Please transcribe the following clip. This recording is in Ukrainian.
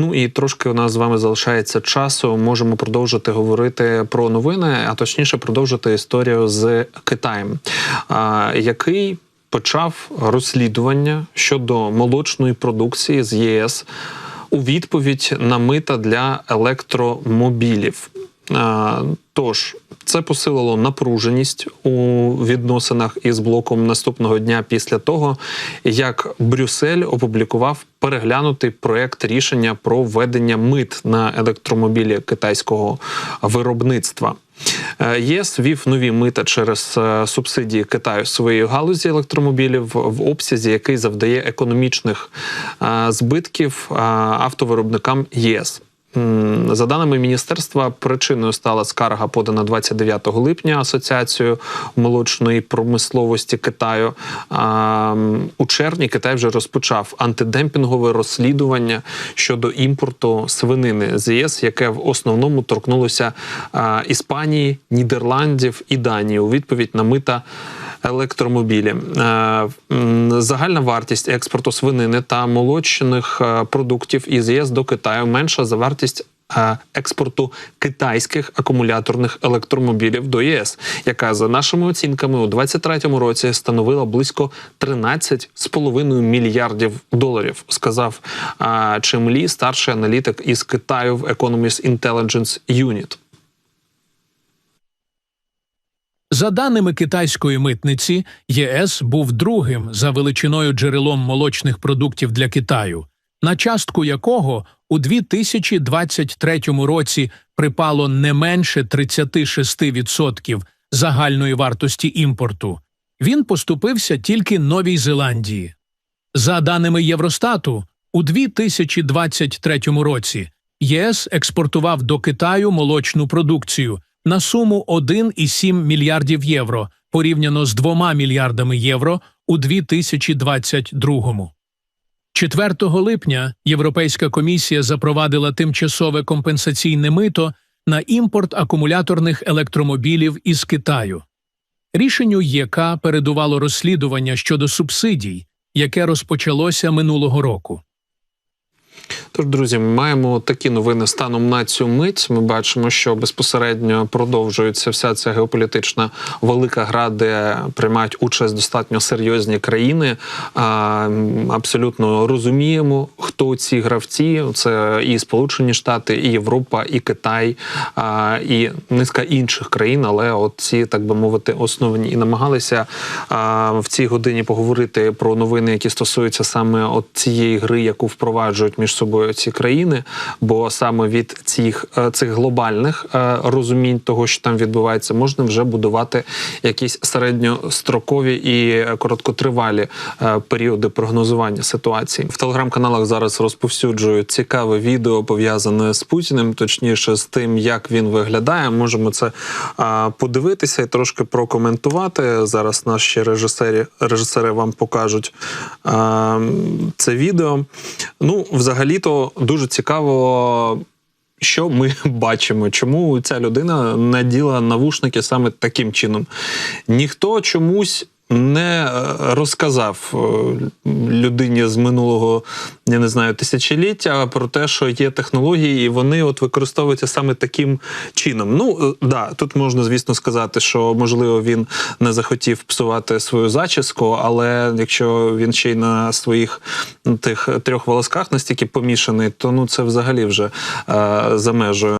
Ну і трошки у нас з вами залишається часу. Можемо продовжити говорити про новини, а точніше продовжити історію з Китаєм, який почав розслідування щодо молочної продукції з ЄС у відповідь на мита для електромобілів. А, Тож це посилило напруженість у відносинах із блоком наступного дня після того, як Брюссель опублікував переглянутий проект рішення про введення мит на електромобілі китайського виробництва. Е, ЄС ввів нові мита через е, субсидії Китаю своєї галузі електромобілів в обсязі, який завдає економічних е, збитків е, автовиробникам єС. За даними міністерства, причиною стала скарга подана 29 липня Асоціацією молочної промисловості Китаю. У червні Китай вже розпочав антидемпінгове розслідування щодо імпорту свинини з ЄС, яке в основному торкнулося Іспанії, Нідерландів і Данії у відповідь на мита електромобілі. Е, Загальна вартість експорту свинини та молочних е, продуктів із ЄС до Китаю менша за вартість. е, Експорту китайських акумуляторних електромобілів до ЄС, яка за нашими оцінками у 2023 році становила близько 13,5 мільярдів доларів, сказав Чим Лі, старший аналітик із Китаю в Economist Intelligence Unit. За даними китайської митниці, ЄС був другим за величиною джерелом молочних продуктів для Китаю, на частку якого у 2023 році припало не менше 36% загальної вартості імпорту. Він поступився тільки Новій Зеландії. За даними Євростату, у 2023 році ЄС експортував до Китаю молочну продукцію на суму 1,7 мільярдів євро порівняно з 2 мільярдами євро у 2022. 4 липня Європейська комісія запровадила тимчасове компенсаційне мито на імпорт акумуляторних електромобілів із Китаю. Рішенню ЄК передувало розслідування щодо субсидій, яке розпочалося минулого року. Тож, друзі, ми маємо такі новини станом на цю мить. Ми бачимо, що безпосередньо продовжується вся ця геополітична велика гра, де приймають участь достатньо серйозні країни. Абсолютно розуміємо, хто ці гравці. Це і Сполучені Штати, і Європа, і Китай, і низка інших країн. Але от ці, так би мовити, основні і намагалися в цій годині поговорити про новини, які стосуються саме от цієї гри, яку впроваджують між собою ці країни. Бо саме від цих, е, цих глобальних е, розумінь того, що там відбувається, можна вже будувати якісь середньострокові і короткотривалі е, періоди прогнозування ситуації. В телеграм-каналах зараз розповсюджують цікаве відео пов'язане з Путіним, точніше з тим, як він виглядає. Можемо це подивитися і трошки прокоментувати. Зараз наші режисери, режисери вам покажуть це відео. Ну, взагалі-то дуже цікаво. Що ми бачимо? Чому ця людина наділа навушники саме таким чином? Ніхто чомусь не е, розказав е, людині з минулого, я не знаю, тисячоліття про те, що є технології, і вони от використовуються саме таким чином. Ну е, да, тут можна, звісно, сказати, що можливо він не захотів псувати свою зачіску, але якщо він ще й на своїх тих трьох волосках настільки помішаний, то ну це взагалі вже е, за межею.